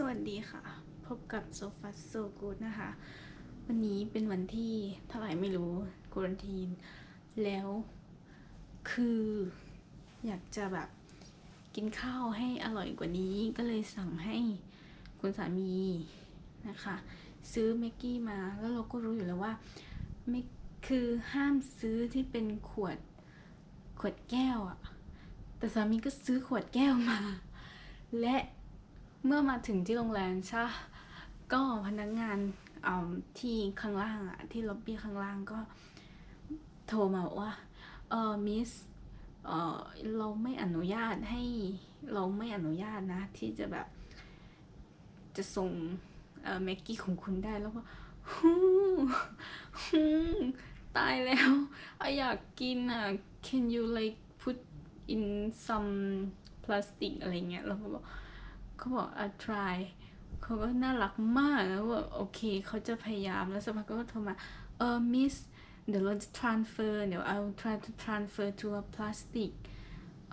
สวัสดีค่ะ พบกับโซฟาโซกูดนะคะ วันนี้เป็นวันที่เท่าไหร่ไม่รู้ควอนทีน แล้วคืออยากจะแบบกินข้าวให้อร่อยกว่านี้ก็เลยสั่งให้คุณสามีนะคะ ซื้อเมกกี้มาแล้วเราก็รู้อยู่แล้วว่าไม่คือห้ามซื้อที่เป็นขวดขวดแก้วอะแต่สามีก็ซื้อขวดแก้วมา และ เมื่อมาถึงที่โรงแรมใช่ก็พนักงานที่ข้างล่างอะที่ล็อบบี้ข้างล่างก็โทรมาบอกว่าเออมิสเออเราไม่อนุญาตให้เราไม่อนุญาตนะ ที่จะแบบ จะส่งเออแม็กกี้ของคุณได้แล้วก็ฮู้ฮู้ตายแล้วออยากกินอะ can you like put in some plastic อะไรเงี้ยแล้วก็บอก เขาบอกอะ try เขาก็น่ารักมากแล้วว่าโอเคเขาจะพยายามแล้วสักพักก็โทรมาเออ miss เดี๋ยวเราจะ transfer เดี๋ยว I'll try to transfer to a plastic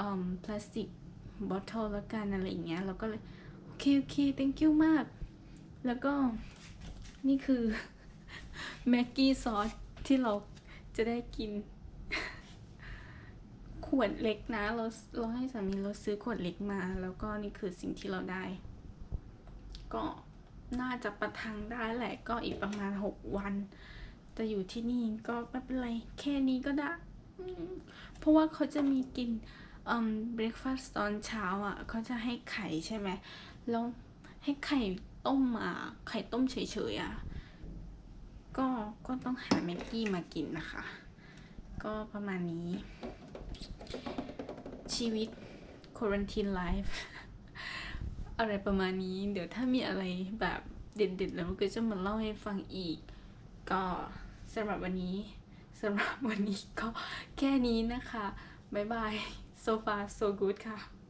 um plastic bottle แล้วกันอะไรอย่างเงี้ยเราก็เลยโอเคโอเค thank you มาก แล้วก็นี่คือแม็กกี้ซอสที่เราจะได้กิน วดเล็กนะ เราเราให้สามีเราซื้อขวดเล็กมา แล้วก็นี่คือสิ่งที่เราได้ ก็น่าจะประทังได้แหละ ก็อีกประมาณหกวัน จะอยู่ที่นี่ก็ไม่เป็นไร แค่นี้ก็ได้ เพราะว่าเขาจะมีกินอืมเบรคฟาสต์ตอนเช้าอะเขาจะให้ไข่ใช่ไหมแล้วให้ไข่ต้มมาไข่ต้มเฉยๆอะก็ก็ต้องหาแม็กกี้มากินนะคะ ก็ประมาณนี้ ชีวิต quarantine life อะไรประมาณนี้ เดี๋ยวถ้ามีอะไรแบบเด็ดๆ แล้วก็จะมาเล่าให้ฟังอีก ก็สำหรับวันนี้สำหรับวันนี้ก็แค่นี้นะคะ บ๊ายบาย so far so good ค่ะ